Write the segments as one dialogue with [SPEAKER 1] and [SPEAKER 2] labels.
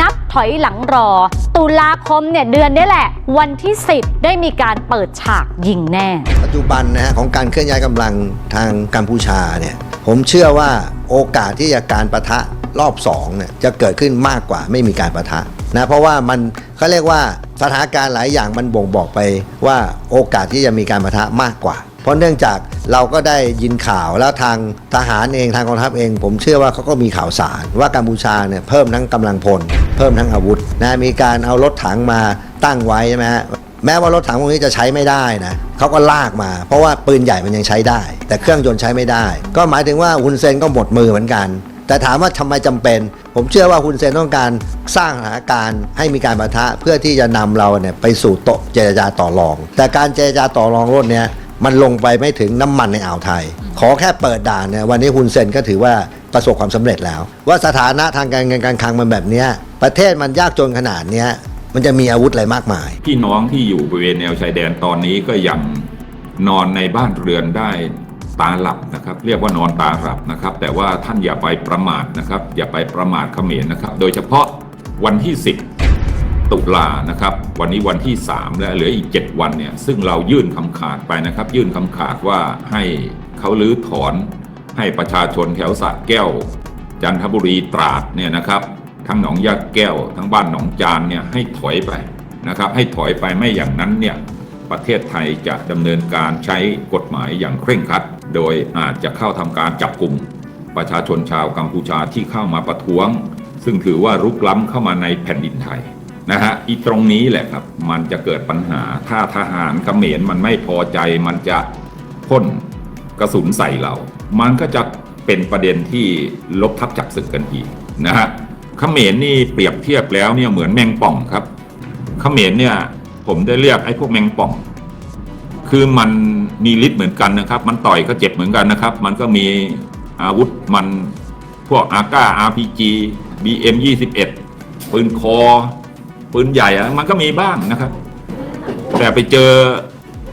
[SPEAKER 1] นับถอยหลังรอ ตุลาคมเนี่ยเดือนนี้แหละ วันที่ 10 ได้มีการเปิดฉากยิงแน่
[SPEAKER 2] ปัจจุบันนะฮะของการเคลื่อนย้ายกำลังทางกัมพูชาเนี่ยผมเชื่อว่าโอกาสที่จะการประทะรอบ2เนี่ยจะเกิดขึ้นมากกว่าไม่มีการประทะนะเพราะว่ามันเขาเรียกว่าสถานการณ์หลายอย่างมันบ่งบอกไปว่าโอกาสที่จะมีการประทะมากกว่า เพราะเนื่องจากเราก็ได้ยินข่าวแล้วทางทหารเองทางกองทัพเอง ผมเชื่อว่าเขาก็มีข่าวสารว่ากัมพูชาเนี่ยเพิ่มทั้งกำลังพล เพิ่มทั้งอาวุธนะมีการเอารถถังมาตั้งไว้ใช่ไหมฮะแม้ว่ารถถังพวกนี้จะใช้ไม่ได้นะเขาก็ลากมา เพราะว่าปืนใหญ่มันยังใช้ได้ แต่เครื่องยนต์ใช้ไม่ได้ ก็หมายถึงว่าฮุนเซนก็หมดมือเหมือนกัน แต่ถามว่าทำไมจำเป็น ผมเชื่อว่าฮุนเซนต้องการสร้างสถานการณ์ให้มีการประทะเพื่อที่จะนำเราเนี่ยไปสู่โต๊ะเจรจาต่อรอง แต่การเจรจาต่อรองรถเนี้ย มันลงไปไม่ถึงน้ำมันในอ่าวไทย ขอแค่เปิดด่านเนี่ยวันนี้ฮุนเซนก็ถือว่าประสบความสำเร็จแล้ว ว่าสถานะทางการเงินการคลังมันแบบเนี้ยประเทศมันยากจนขนาดเนี้ยมันจะมีอาวุธอะไรมากมาย
[SPEAKER 3] พี่น้องที่อยู่บริเวณแนวชายแดนตอนนี้ก็ยังนอนในบ้านเรือนได้ตาหลับนะครับเรียกว่านอนตาหลับนะครับ แต่ว่าท่านอย่าไปประมาทนะครับ อย่าไปประมาทเขมรนะครับ โดยเฉพาะวันที่ 10 ตุลานะครับ วันนี้วันที่ 3 และเหลืออีก 7 วันเนี่ยซึ่งเรายื่นคำขาดไปนะครับ ยื่นคำขาดว่าให้เขาลื้อถอนให้ประชาชนแถวสระแก้ว จันทบุรีตราดเนี่ยนะครับ ทั้งหนองยาแก้ว ทั้งบ้านหนองจานเนี่ยให้ถอยไปนะครับ ให้ถอยไปไม่อย่างนั้นเนี่ยประเทศไทยจะดำเนินการใช้กฎหมายอย่างเคร่งครัด โดยอาจจะเข้าทำการจับกลุ่ม ประชาชนชาวกัมพูชาที่เข้ามาประท้วง ซึ่งถือว่ารุกล้ำเข้ามาในแผ่นดินไทย นะฮะอีตรงนี้แหละครับ มันจะเกิดปัญหา ถ้าทหารเขมรมันไม่พอใจ มันจะพ่นกระสุนใส่เรา มันก็จะเป็นประเด็นที่ลบทับจับศึกกันอีกนะฮะเขมรนี่เปรียบเทียบแล้วเนี่ยเหมือนแมงป่องครับเขมรเนี่ยผมได้เรียกไอ้พวกแมงป่อง คือมันมีฤทธิ์เหมือนกันนะครับ มันต่อยก็เจ็บเหมือนกันนะครับ มันก็มีอาวุธมันพวกอาก้า RPG BM 21ปืนคอ ปืนใหญ่อะมันก็มีบ้างนะครับ แต่ไปเจอ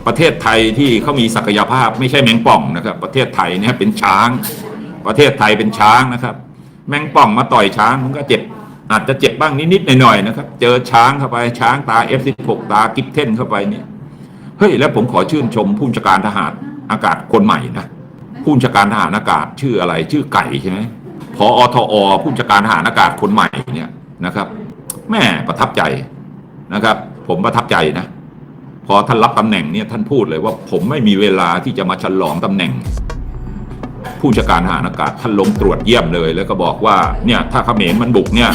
[SPEAKER 3] ประเทศไทยที่เขามีศักยภาพไม่ใช่แมงป่องนะครับ ประเทศไทยเนี่ยเป็นช้าง ประเทศไทยเป็นช้างนะครับ แมงป่องมาต่อยช้างมันก็เจ็บอาจจะเจ็บบ้างนิดๆหน่อยๆนะครับ เจอช้างเข้าไปช้างตา F16 ตากิฟเทนเข้าไปเนี่ยเฮ้ยแล้วผมขอชื่นชมผู้บัญชการทหารอากาศคนใหม่นะผู้บัญชการทหารอากาศชื่ออะไรชื่อไก่ใช่ไหมพออทอผู้บัญชการทหารอากาศคนใหม่เนี่ยนะครับ แม่ประทับใจนะครับ ผมประทับใจนะ พอท่านรับตำแหน่งเนี่ยท่านพูดเลยว่าผมไม่มีเวลาที่จะมาฉลองตำแหน่ง ผู้จัดการทหารอากาศท่านลงตรวจเยี่ยมเลย แล้วก็บอกว่าเนี่ยถ้าเขมรมันบุกเนี่ย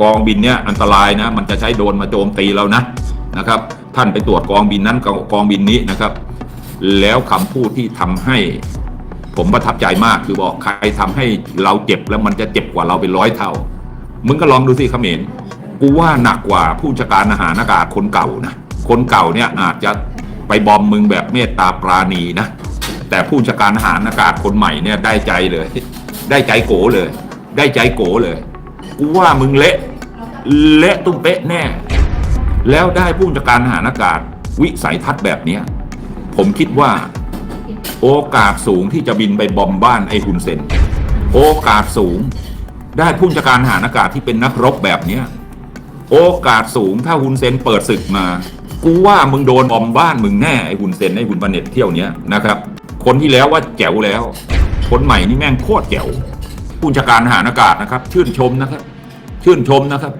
[SPEAKER 3] กองบินเนี่ยอันตรายนะ มันจะใช้โดนมาโจมตีเรานะนะครับ ท่านไปตรวจกองบินนั้นกับกองบินนี้นะครับ แล้วคำพูดที่ทำให้ ผมประทับใจมากคือบอกใครทำให้เราเจ็บแล้วมันจะเจ็บกว่าเราเป็นร้อยเท่า มึงก็ลองดูสิเขมร กูว่าหนักกว่าผู้จัดการอาหารอากาศคนเก่านะ คนเก่าเนี่ยอาจจะไปบอมมึงแบบเมตตาปราณีนะ แต่ผู้จัดการอาหารอากาศคนใหม่เนี่ยได้ใจเลย ได้ใจโกเลย ได้ใจโกเลย กูว่ามึงเละ เละตุ้มเป๊ะแน่ แล้วได้ผู้จัดการอาหารอากาศ วิสัยทัศน์แบบเนี้ยผมคิดว่าโอกาสสูงที่จะบินไปบอมบ้านไอ้ฮุนเซน โอกาสสูงได้ผู้จัดการทหารอากาศที่เป็นนักรบแบบเนี้ย โอกาสสูงถ้าฮุนเซนเปิดศึกมา กูว่ามึงโดนบอมบ้านมึงแน่ไอ้ฮุนเซนไอ้ฮุนบันเน็ตเที่ยวเนี้ยนะครับ คนที่แล้วว่าแจ๋วแล้ว คนใหม่นี่แม่งโคตรแจ๋วผู้จัดการทหารอากาศนะครับ ชื่นชมนะครับ ชื่นชมนะครับ